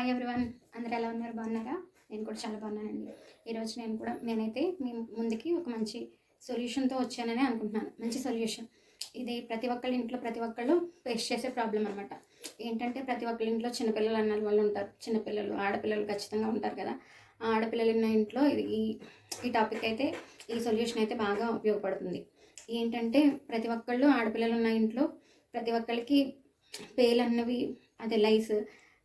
Hi everyone అందరు ఎలా ఉన్నారు? బాగున్నారా? నేను కూడా చాలా బాగున్నానండి. ఈరోజు నేను కూడా నేనైతే మీ ముందుకి ఒక మంచి సొల్యూషన్తో వచ్చానని అనుకుంటున్నాను. మంచి సొల్యూషన్ ఇది ప్రతి ఒక్కళ్ళ ఇంట్లో ప్రతి ఒక్కళ్ళు ఫేస్ చేసే ప్రాబ్లం అనమాట ఏంటంటే ప్రతి ఒక్కళ్ళ ఇంట్లో చిన్నపిల్లలు అన్న వాళ్ళు ఉంటారు. చిన్నపిల్లలు ఆడపిల్లలు ఖచ్చితంగా ఉంటారు కదా. ఆ ఆడపిల్లలు ఉన్న ఇంట్లో ఇది ఈ ఈ టాపిక్ అయితే ఈ సొల్యూషన్ అయితే బాగా ఉపయోగపడుతుంది. ఏంటంటే ప్రతి ఒక్కళ్ళు ఆడపిల్లలు ఉన్న ఇంట్లో ప్రతి ఒక్కళ్ళకి పేలు అన్నవి అదే లైస్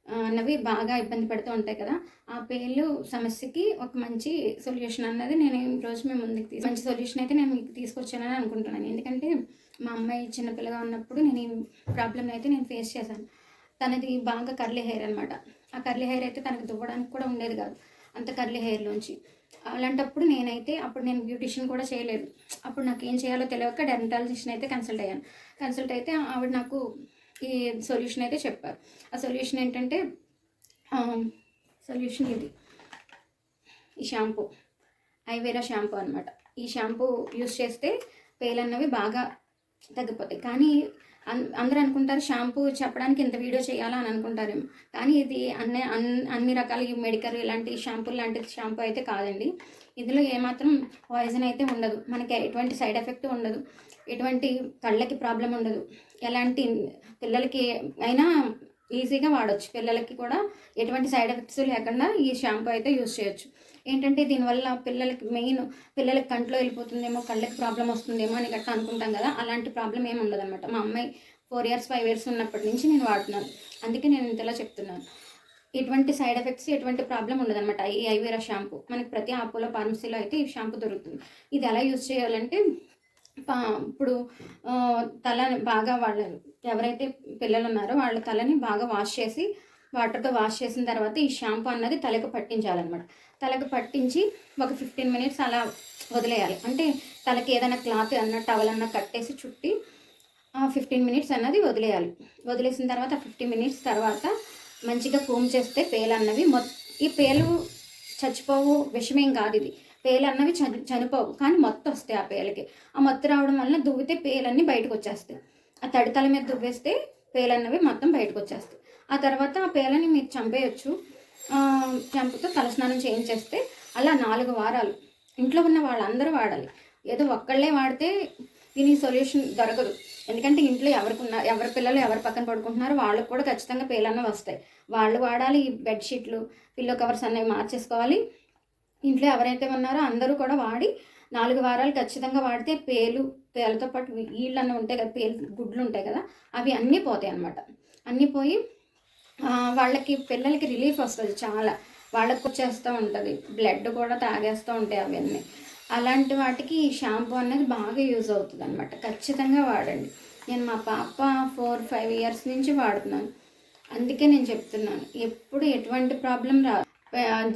అన్నవి బాగా ఇబ్బంది పడుతూ ఉంటాయి కదా. ఆ పేర్లు సమస్యకి ఒక మంచి సొల్యూషన్ అన్నది నేను ఈ రోజు మేము ముందుకు మంచి సొల్యూషన్ అయితే నేను మీకు తీసుకొచ్చానని అనుకుంటున్నాను. ఎందుకంటే మా అమ్మాయి చిన్నపిల్లగా ఉన్నప్పుడు నేను ఈ ప్రాబ్లమ్ అయితే నేను ఫేస్ చేశాను. తనది బాగా కర్లీ హెయిర్ అనమాట ఆ కర్లీ హెయిర్ అయితే తనకు దువ్వడానికి కూడా ఉండేది కాదు. అంత కర్లీ హెయిర్లోంచి అలాంటప్పుడు నేనైతే అప్పుడు నేను బ్యూటిషియన్ కూడా చేయలేదు. అప్పుడు నాకు ఏం చేయాలో తెలియక డెర్మటాలజిస్ట్ని అయితే కన్సల్ట్ అయ్యాను. కన్సల్ట్ అయితే ఆవిడ నాకు ఈ సొల్యూషన్ అయితే చెప్పారు. ఆ సొల్యూషన్ ఏంటంటే సొల్యూషన్ ఇది. ఈ షాంపూ ఐవేరా షాంపూ అనమాట ఈ షాంపూ యూస్ చేస్తే పేలన్నవి బాగా తగ్గిపోతాయి కానీ అందరూ అనుకుంటారు షాంపూ చెప్పడానికి ఇంత వీడియో చేయాలా అని అనుకుంటారేమో. కానీ ఇది అన్ని అన్ అన్ని రకాల మెడికల్ ఇలాంటి షాంపూ లాంటి షాంపూ అయితే కాదండి. ఇందులో ఏమాత్రం పాయిజన్ అయితే ఉండదు. మనకి ఎటువంటి సైడ్ ఎఫెక్ట్ ఉండదు. ఎటువంటి కళ్ళకి ప్రాబ్లం ఉండదు. ఎలాంటి పిల్లలకి అయినా ఈజీగా వాడచ్చు. పిల్లలకి కూడా ఎటువంటి సైడ్ ఎఫెక్ట్స్ లేకుండా ఈ షాంపూ అయితే యూజ్ చేయొచ్చు. ఏంటంటే దీనివల్ల పిల్లలకి మెయిన్ పిల్లలకి కంట్లో వెళ్ళిపోతుందేమో కళ్ళకి ప్రాబ్లం వస్తుందేమో అని గట్రా అనుకుంటాం కదా అలాంటి ప్రాబ్లం ఏమి ఉండదన్నమాట. మా అమ్మాయి ఫోర్ ఇయర్స్ ఫైవ్ ఇయర్స్ ఉన్నప్పటి నుంచి నేను వాడుతున్నాను. అందుకే నేను ఇంతలా చెప్తున్నాను. ఎటువంటి సైడ్ ఎఫెక్ట్స్ ఎటువంటి ప్రాబ్లం ఉండదన్నమాట. ఈ ఐవేరా షాంపూ. మనకి ప్రతి ఆపోలో ఫార్మసీలో అయితే ఈ షాంపూ దొరుకుతుంది. ఇది ఎలా యూస్ చేయాలంటే పా ఇప్పుడు తల బాగా వాళ్ళ ఎవరైతే పిల్లలు ఉన్నారో వాళ్ళ తలని బాగా వాష్ చేసి వాటర్తో వాష్ చేసిన తర్వాత ఈ షాంపూ అన్నది తలకు పట్టించాలన్నమాట. తలకు పట్టించి ఒక ఫిఫ్టీన్ మినిట్స్ అలా వదిలేయాలి. అంటే తలకి ఏదైనా క్లాత్ అన్న టవల్ అన్న కట్టేసి చుట్టి ఫిఫ్టీన్ మినిట్స్ అన్నది వదిలేయాలి. వదిలేసిన తర్వాత ఫిఫ్టీన్ మినిట్స్ తర్వాత మంచిగా కూమ్ చేస్తే పేలు అన్నవి మొ ఈ పేలు చచ్చిపోవు విషమేం కాదు ఇది. పేలు అన్నవి చని చనిపోవు కానీ మొత్తం వస్తాయి ఆ పేలకి. ఆ మొత్తం రావడం వలన దువ్వితే పేలన్నీ బయటకు వచ్చేస్తాయి. ఆ తడితల మీద దువ్వేస్తే పేలన్నవి మొత్తం బయటకు వచ్చేస్తాయి. ఆ తర్వాత ఆ పేలని మీరు చంపేయచ్చు. చంపుతో తలస్నానం చేయించేస్తే అలా నాలుగు వారాలు ఇంట్లో ఉన్న వాళ్ళందరూ వాడాలి. ఏదో ఒక్కళ్ళే వాడితే దీని సొల్యూషన్ దొరకదు. ఎందుకంటే ఇంట్లో ఎవరికి ఉన్న ఎవరి పిల్లలు ఎవరి పక్కన పడుకుంటున్నారో వాళ్ళకు కూడా ఖచ్చితంగా పేలన్న వస్తాయి. వాళ్ళు వాడాలి ఈ బెడ్షీట్లు పిల్లో కవర్స్ అనేవి మార్చేసుకోవాలి. ఇంట్లో ఎవరైతే ఉన్నారో అందరూ కూడా వాడి నాలుగు వారాలు ఖచ్చితంగా వాడితే పేలు పేలతో పాటు వీళ్ళన్న ఉంటాయి కదా పేలు గుడ్లు ఉంటాయి కదా అవి అన్నీ పోతాయి అన్నమాట. అన్నీ పోయి వాళ్ళకి పిల్లలకి రిలీఫ్ వస్తుంది చాలా. వాళ్ళకి వచ్చేస్తూ ఉంటుంది. బ్లడ్ కూడా తాగేస్తూ ఉంటాయి అవన్నీ. అలాంటి వాటికి ఈ షాంపూ అనేది బాగా యూజ్ అవుతుంది అనమాట ఖచ్చితంగా వాడండి. నేను మా పాప ఫోర్ ఫైవ్ ఇయర్స్ నుంచి వాడుతున్నాను. అందుకే నేను చెప్తున్నాను. ఎప్పుడు ఎటువంటి ప్రాబ్లం రాదు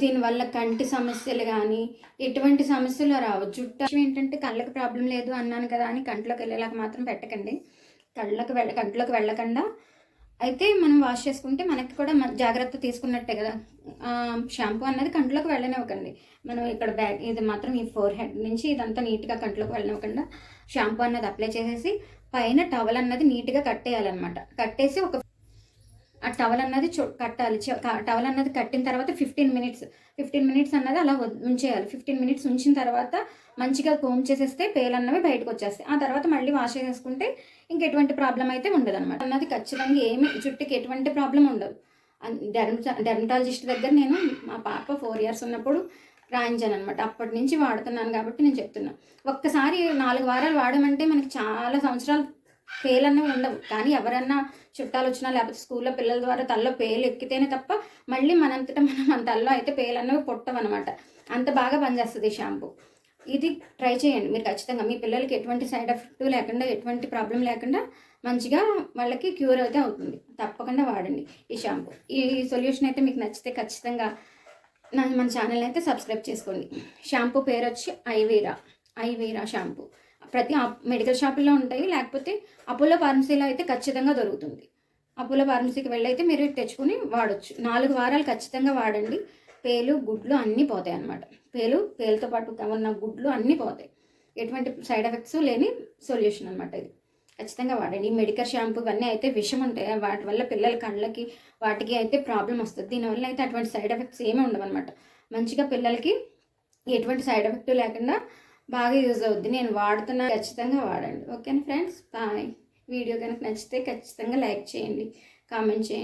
దీనివల్ల కంటి సమస్యలు కానీ ఎటువంటి సమస్యలు రావు. జుట్టు ఏంటంటే కళ్ళకి ప్రాబ్లం లేదు అన్నాను కదా అని కంట్లోకి వెళ్ళేలాగా మాత్రం పెట్టకండి. కళ్ళకు వెళ్ళ కంట్లోకి వెళ్ళకుండా అయితే మనం వాష్ చేసుకుంటే మనకి కూడా జాగ్రత్త తీసుకున్నట్టే కదా. షాంపూ అన్నది కంట్లోకి వెళ్ళనివ్వకండి. మనం ఇక్కడ బ్యాగ్ ఇది మాత్రం ఈ ఫోర్ హెడ్ నుంచి ఇదంతా నీట్గా కంట్లోకి వెళ్ళనివ్వకుండా షాంపూ అన్నది అప్లై చేసేసి పైన టవల్ అన్నది నీట్గా కట్టేయాలన్నమాట. కట్టేసి ఒక ఆ టవల్ అన్నది చూ కట్టాలి. టవల్ అన్నది కట్టిన తర్వాత ఫిఫ్టీన్ మినిట్స్ ఫిఫ్టీన్ మినిట్స్ అన్నది అలా ఉంచేయాలి. ఫిఫ్టీన్ మినిట్స్ ఉంచిన తర్వాత మంచిగా కోమ్ చేసేస్తే పేలు అన్నవి బయటకు వచ్చేస్తాయి. ఆ తర్వాత మళ్ళీ వాష్ చేసేసుకుంటే ఇంక ఎటువంటి ప్రాబ్లం అయితే ఉండదు అనమాట అన్నది ఖచ్చితంగా ఏమి జుట్టుకి ఎటువంటి ప్రాబ్లం ఉండదు. డెర్మటా డెర్మటాలజిస్ట్ దగ్గర నేను మా పాప ఫోర్ ఇయర్స్ ఉన్నప్పుడు రాయించాను అనమాట అప్పటి నుంచి వాడుతున్నాను కాబట్టి నేను చెప్తున్నా. ఒక్కసారి నాలుగు వారాలు వాడమంటే మనకి చాలా సంవత్సరాలు పేలన్నవి ఉండవు. కానీ ఎవరన్నా చుట్టాలు వచ్చినా లేకపోతే స్కూల్లో పిల్లల ద్వారా తల్లో పేలు ఎక్కితేనే తప్ప మళ్ళీ మనంతటా మనం మన తల్లో అయితే పేలన్నవి పుట్టవన్నమాట అంత బాగా పనిచేస్తుంది షాంపూ. ఇది ట్రై చేయండి. మీరు ఖచ్చితంగా మీ పిల్లలకి ఎటువంటి సైడ్ ఎఫెక్ట్ లేకుండా ఎటువంటి ప్రాబ్లం లేకుండా మంచిగా వాళ్ళకి క్యూర్ అయితే అవుతుంది. తప్పకుండా వాడండి ఈ షాంపూ. ఈ సొల్యూషన్ అయితే మీకు నచ్చితే ఖచ్చితంగా నన్ను మన ఛానల్ అయితే సబ్స్క్రైబ్ చేసుకోండి. షాంపూ పేరు వచ్చి ఐవీరా. ఐవీరా షాంపూ. ప్రతి మెడికల్ షాపుల్లో ఉంటాయి. లేకపోతే అపోలో ఫార్మసీలో అయితే ఖచ్చితంగా దొరుకుతుంది. అపోలో ఫార్మసీకి వెళ్ళైతే మీరు తెచ్చుకుని వాడచ్చు. నాలుగు వారాలు ఖచ్చితంగా వాడండి. పేలు గుడ్లు అన్నీ పోతాయి అన్నమాట. పేలు పేలుతో పాటు ఉన్న గుడ్లు అన్నీ పోతాయి. ఎటువంటి సైడ్ ఎఫెక్ట్స్ లేని సొల్యూషన్ అనమాట ఇది. ఖచ్చితంగా వాడండి. ఈ మెడికల్ షాంపూ ఇవన్నీ అయితే విషం ఉంటాయి. వాటి వల్ల పిల్లల కళ్ళకి వాటికి అయితే ప్రాబ్లం వస్తుంది. దీనివల్ల అయితే అటువంటి సైడ్ ఎఫెక్ట్స్ ఏమీ ఉండవు అనమాట మంచిగా పిల్లలకి ఎటువంటి సైడ్ ఎఫెక్ట్ లేకుండా బాగా యూజ్ అవుద్ది. నేను వాడుతున్నా ఖచ్చితంగా వాడండి. ఓకేనా ఫ్రెండ్స్? బాయ్. వీడియో కనుక నచ్చితే ఖచ్చితంగా లైక్ చేయండి. కామెంట్ చేయండి.